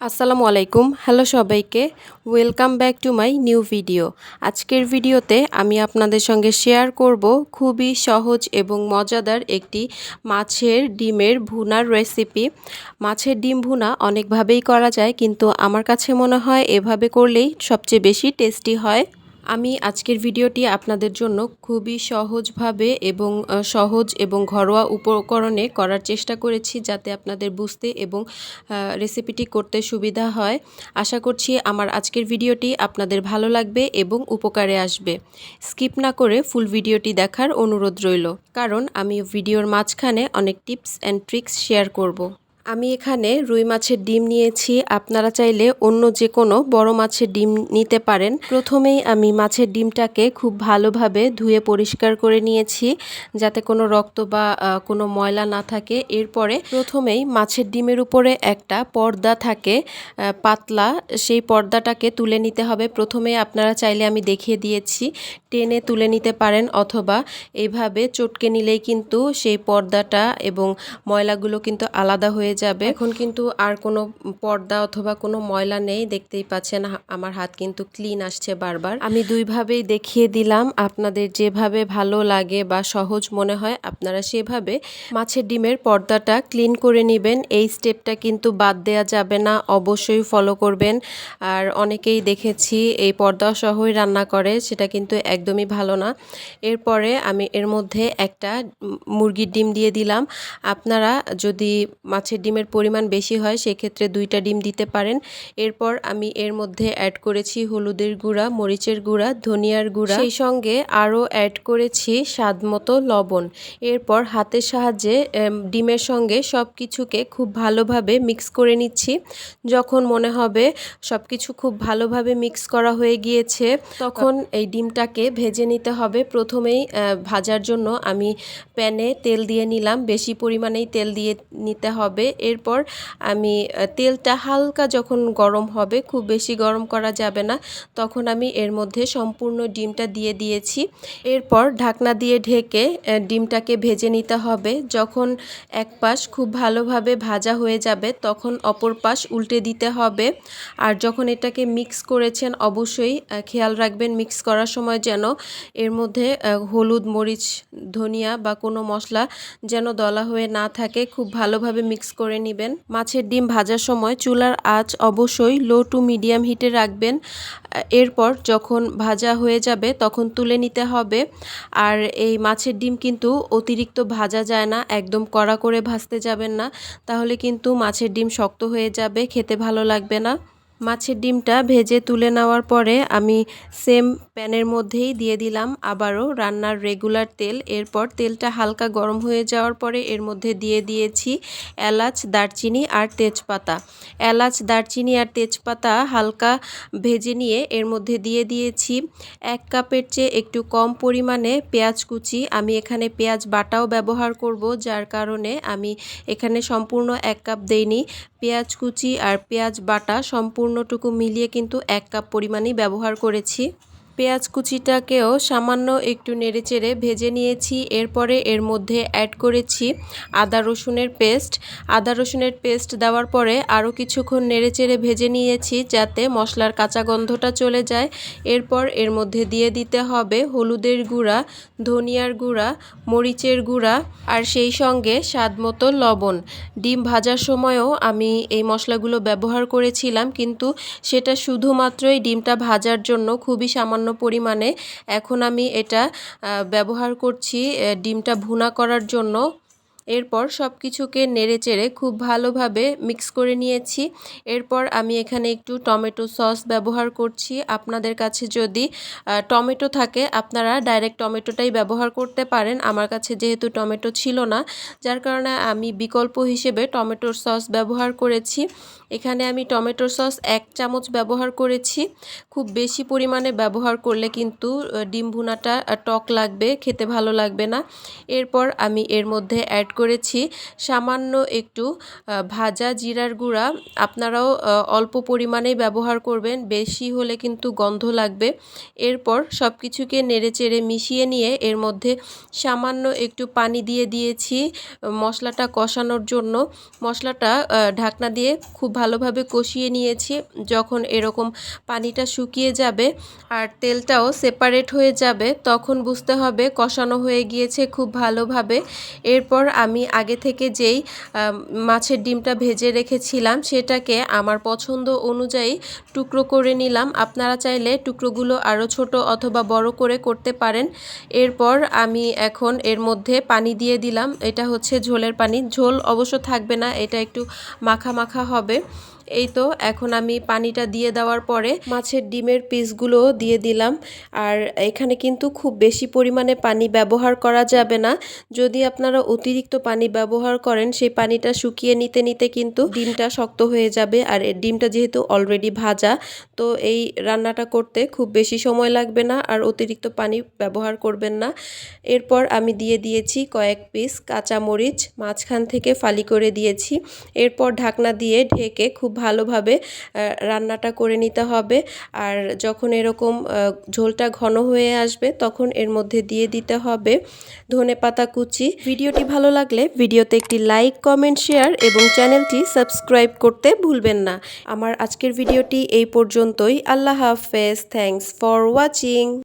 আসসালামু আলাইকুম। হ্যালো সবাইকে। Welcome back to my new video আজকের ভিডিওতে আমি আপনাদের সঙ্গে শেয়ার করব খুবই সহজ এবং মজাদার একটি মাছের ডিমের ভুনার রেসিপি মাছের ডিম ভুনা অনেকভাবেই করা যায়, কিন্তু আমার কাছে মনে হয় এভাবে করলেই সবচেয়ে বেশি টেস্টি হয়। আমি আজকের ভিডিওটি আপনাদের জন্য খুবই সহজভাবে এবং সহজ এবং ঘরোয়া উপকরণে করার চেষ্টা করেছি যাতে আপনাদের বুঝতে এবং রেসিপিটি করতে সুবিধা হয়। আশা করছি আমার আজকের ভিডিওটি আপনাদের ভালো লাগবে এবং উপকারে আসবে। স্কিপ না করে ফুল ভিডিওটি দেখার অনুরোধ রইল। কারণ আমি ভিডিওর মাঝখানে অনেক টিপস অ্যান্ড ট্রিক্স শেয়ার করব। আমি এখানে রুই মাছের ডিম নিয়েছি। আপনারা চাইলে অন্য যে কোনো বড় মাছের ডিম নিতে পারেন। প্রথমেই আমি মাছের ডিমটাকে খুব ভালোভাবে ধুয়ে পরিষ্কার করে নিয়েছি, যাতে কোনো রক্ত বা কোনো ময়লা না থাকে। এরপরে প্রথমেই মাছের ডিমের উপরে একটা পর্দা থাকে পাতলা। সেই পর্দাটাকে তুলে নিতে হবে। প্রথমে আপনারা চাইলে আমি দেখিয়ে দিয়েছি। টেনে তুলে নিতে পারেন অথবা এইভাবে চটকে নিলেই কিন্তু সেই পর্দাটা এবং ময়লাগুলো কিন্তু আলাদা হয়ে যাবে। এখন কিন্তু আর কোনো পর্দা অথবা কোনো ময়লা নেই, দেখতেই পাচ্ছেন আমার হাত কিন্তু ক্লিন আসছে বারবার। আমি দুইভাবেই দেখিয়ে দিলাম, আপনাদের যেভাবে ভালো লাগে বা সহজ মনে হয়, আপনারা সেভাবে মাছের ডিমের পর্দাটা ক্লিন করে নেবেন। এই স্টেপটা কিন্তু বাদ দেওয়া যাবে না, অবশ্যই ফলো করবেন। আর অনেকেই দেখেছি এই পর্দা সহই রান্না করে, সেটা কিন্তু একদমই ভালো না। এরপরে আমি এর মধ্যে একটা মুরগির ডিম দিয়ে দিলাম। আপনারা যদি মাছের ডিমের পরিমাণ বেশি হয়, সেক্ষেত্রে দুইটা ডিম দিতে পারেন। এরপর আমি এর মধ্যে অ্যাড করেছি হলুদের গুঁড়া, মরিচের গুঁড়া, ধনিয়ার গুঁড়া। সেই সঙ্গে আরও অ্যাড করেছি স্বাদ মতো লবণ। এরপর হাতের সাহায্যে ডিমের সঙ্গে সব কিছুকে খুব ভালোভাবে মিক্স করে নিচ্ছি। যখন মনে হবে সব কিছু খুব ভালোভাবে মিক্স করা হয়ে গিয়েছে, তখন এই ডিমটাকে ভেজে নিতে হবে। প্রথমেই ভাজার জন্য আমি প্যানে তেল দিয়ে নিলাম। বেশি পরিমাণেই তেল দিয়ে নিতে হবে। এরপর আমি তেলটা হালকা যখন গরম হবে, খুব বেশি গরম করা যাবে না, তখন আমি এর মধ্যে সম্পূর্ণ ডিমটা দিয়ে দিয়েছি। এরপর ঢাকনা দিয়ে ঢেকে ডিমটাকে ভেজে নিতে হবে। যখন এক পাশ খুব ভালোভাবে ভাজা হয়ে যাবে, তখন অপর পাশ উল্টে দিতে হবে। আর যখন এটাকে মিক্স করেছেন, অবশ্যই খেয়াল রাখবেন মিক্স করার সময় যেন এর মধ্যে হলুদ, মরিচ, ধনিয়া বা কোনো মশলা যেন দলা হয়ে না থাকে, খুব ভালোভাবে মিক্স করে নেবেন। মাছের ডিম ভাজার সময় চুলার আঁচ অবশ্যই লো টু মিডিয়াম হিটে রাখবেন। এরপর যখন ভাজা হয়ে যাবে তখন তুলে নিতে হবে। আর এই মাছের ডিম কিন্তু অতিরিক্ত ভাজা যায় না, একদম কড়া করে ভাজতে যাবেন না। তাহলে কিন্তু মাছের ডিম শক্ত হয়ে যাবে, খেতে ভালো লাগবে না। মাছের ডিমটা ভেজে তুলে নেওয়ার পরে আমি সেম প্যানের মধ্যেই দিয়ে দিলাম আবারও রান্নার রেগুলার তেল। এরপর তেলটা হালকা গরম হয়ে যাওয়ার পরে এর মধ্যে দিয়ে দিয়েছি এলাচ, দারচিনি আর তেজপাতা। এলাচ, দারচিনি আর তেজপাতা হালকা ভেজে নিয়ে এর মধ্যে দিয়ে দিয়েছি এক কাপের চেয়ে একটু কম পরিমাণে পেঁয়াজ কুচি। আমি এখানে পেঁয়াজ বাটাও ব্যবহার করব, যার কারণে আমি এখানে সম্পূর্ণ এক কাপ দেইনি। পেঁয়াজ কুচি আর পেঁয়াজ বাটা সম্পূর্ণটুকু মিলিয়ে কিন্তু এক কাপ পরিমাণই ব্যবহার করেছি। পেঁয়াজ কুচিটাকেও সামান্য একটু নেড়েচেড়ে ভেজে নিয়েছি। এরপরে এর মধ্যে অ্যাড করেছি আদা রসুনের পেস্ট আদা রসুনের পেস্ট দেওয়ার পরে আরও কিছুক্ষণ নেড়েচেড়ে ভেজে নিয়েছি যাতে মশলার কাঁচা গন্ধটা চলে যায়। এরপর এর মধ্যে দিয়ে দিতে হবে হলুদের গুঁড়া, ধনিয়ার গুঁড়া, মরিচের গুঁড়া আর সেই সঙ্গে স্বাদ মতো লবণ। ডিম ভাজার সময়ও আমি এই মশলাগুলো ব্যবহার করেছিলাম কিন্তু সেটা শুধুমাত্রই ডিমটা ভাজার জন্য খুবই সামান্য পরিমাণে। এখন আমি এটা ব্যবহার করছি ডিমটা ভুনা করার জন্য। এরপর সব কিছুকে নেড়েচেড়ে খুব ভালোভাবে মিক্স করে নিয়েছি। এরপর আমি এখানে একটু টমেটো সস ব্যবহার করছি। আপনাদের কাছে যদি টমেটো থাকে, আপনারা ডাইরেক্ট টমেটোটাই ব্যবহার করতে পারেন। আমার কাছে যেহেতু টমেটো ছিল না, যার কারণে আমি বিকল্প হিসেবে টমেটোর সস ব্যবহার করেছি। এখানে আমি টমেটোর সস এক চামচ ব্যবহার করেছি। খুব বেশি পরিমাণে ব্যবহার করলে কিন্তু ডিম ভুনাটা টক লাগবে, খেতে ভালো লাগবে না। এরপর আমি এর মধ্যে অ্যাড করেছি। সামান্য একটু ভাজা জিরার গুঁড়া। আপনারাও অল্প পরিমাণেই ব্যবহার করবেন, বেশি হলে কিন্তু গন্ধ লাগবে। এরপর সব কিছুকে নেড়েচেড়ে মিশিয়ে নিয়ে এর মধ্যে সামান্য একটু পানি দিয়ে দিয়েছি মশলাটা কষানোর জন্য। মশলাটা ঢাকনা দিয়ে খুব ভালোভাবে কষিয়ে নিয়েছি। যখন এরকম পানিটা শুকিয়ে যাবে আর তেলটাও সেপারেট হয়ে যাবে, তখন বুঝতে হবে কষানো হয়ে গিয়েছে খুব ভালোভাবে। এরপর আমি আগে থেকে যেই মাছের ডিমটা ভেজে রেখেছিলাম সেটাকে আমার পছন্দ অনুযায়ী টুকরো করে নিলাম। আপনারা চাইলে টুকরোগুলো আরও ছোট অথবা বড় করে করতে পারেন। এরপর আমি এখন এর মধ্যে পানি দিয়ে দিলাম। এটা হচ্ছে ঝোলের পানি। ঝোল অবশ্য থাকবে না, এটা একটু মাখা মাখা হবে। এই তো, এখন আমি পানিটা দিয়ে দেওয়ার পরে মাছের ডিমের পিসগুলোও দিয়ে দিলাম। আর এখানে কিন্তু খুব বেশি পরিমাণে পানি ব্যবহার করা যাবে না। যদি আপনারা অতিরিক্ত পানি ব্যবহার করেন, সেই পানিটা শুকিয়ে নিতে নিতে কিন্তু ডিমটা শক্ত হয়ে যাবে। আর ডিমটা যেহেতু অলরেডি ভাজা, তো এই রান্নাটা করতে খুব বেশি সময় লাগবে না আর অতিরিক্ত পানি ব্যবহার করবেন না। এরপর আমি দিয়ে দিয়েছি কয়েক পিস কাঁচামরিচ, মাঝখান থেকে ফালি করে দিয়েছি। এরপর ঢাকনা দিয়ে ঢেকে খুব ভালোভাবে রান্নাটা করে নিতে হবে। আর যখন এরকম ঝোলটা ঘন হয়ে আসবে তখন এর মধ্যে দিয়ে দিতে হবে ধনে পাতা কুচি। ভিডিওটি ভালো লাগলে ভিডিওতে একটি লাইক, কমেন্ট, শেয়ার এবং চ্যানেলটি সাবস্ক্রাইব করতে ভুলবেন না। আমার আজকের ভিডিওটি এই পর্যন্তই। আল্লাহ হাফেজ। Thanks for watching.